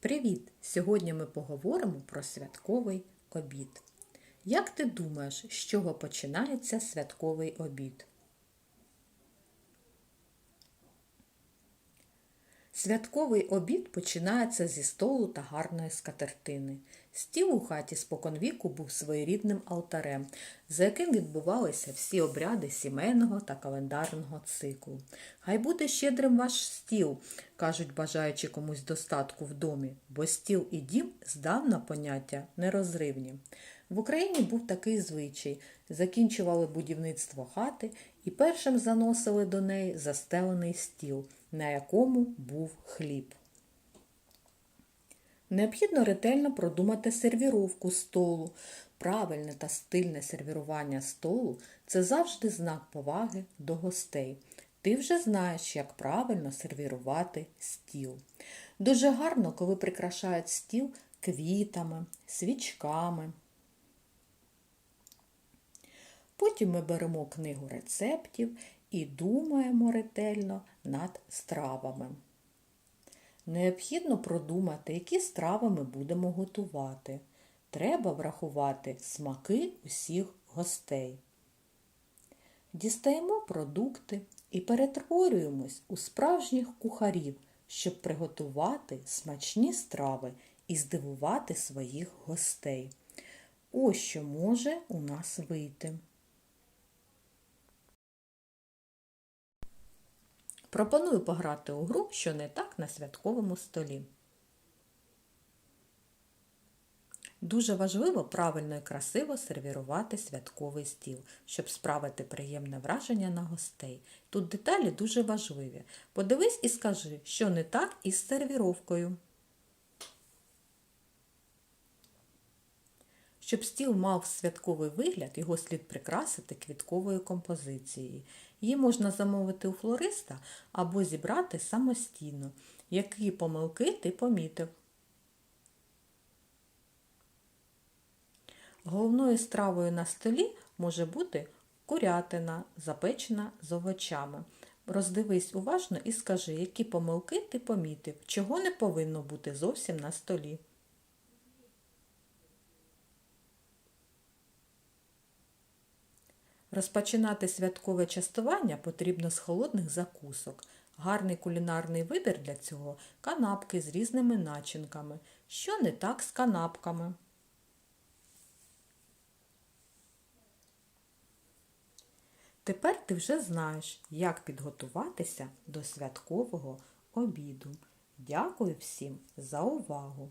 Привіт! Сьогодні ми поговоримо про святковий обід. Як ти думаєш, з чого починається святковий обід? Святковий обід починається зі столу та гарної скатертини. Стіл у хаті споконвіку був своєрідним алтарем, за яким відбувалися всі обряди сімейного та календарного циклу. Хай буде щедрим ваш стіл, кажуть, бажаючи комусь достатку в домі, бо стіл і дім здавна поняття нерозривні. В Україні був такий звичай: закінчували будівництво хати і першим заносили до неї застелений стіл, на якому був хліб. Необхідно ретельно продумати сервіровку столу. Правильне та стильне сервірування столу це завжди знак поваги до гостей. Ти вже знаєш, як правильно сервірувати стіл. Дуже гарно, коли прикрашають стіл квітами, свічками. Потім ми беремо книгу рецептів і думаємо ретельно над стравами. Необхідно продумати, які страви ми будемо готувати. Треба врахувати смаки усіх гостей. Дістаємо продукти і перетворюємось у справжніх кухарів, щоб приготувати смачні страви і здивувати своїх гостей. Ось що може у нас вийти. Пропоную пограти у гру, що не так на святковому столі. Дуже важливо правильно і красиво сервірувати святковий стіл, щоб справити приємне враження на гостей. Тут деталі дуже важливі. Подивись і скажи, що не так із сервіровкою. Щоб стіл мав святковий вигляд, його слід прикрасити квітковою композицією. Її можна замовити у флориста або зібрати самостійно. Які помилки ти помітив? Головною стравою на столі може бути курятина, запечена з овочами. Роздивись уважно і скажи, які помилки ти помітив, чого не повинно бути зовсім на столі. Розпочинати святкове частування потрібно з холодних закусок. Гарний кулінарний вибір для цього канапки з різними начинками. Що не так з канапками? Тепер ти вже знаєш, як підготуватися до святкового обіду. Дякую всім за увагу!